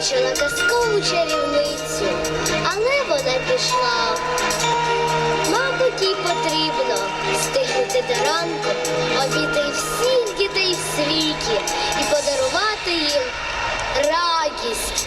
чарівницю, але вона пішла. Мабуть, їй потрібно встигнути до ранку, обійти всіх дітей в світі і подарувати їм радість.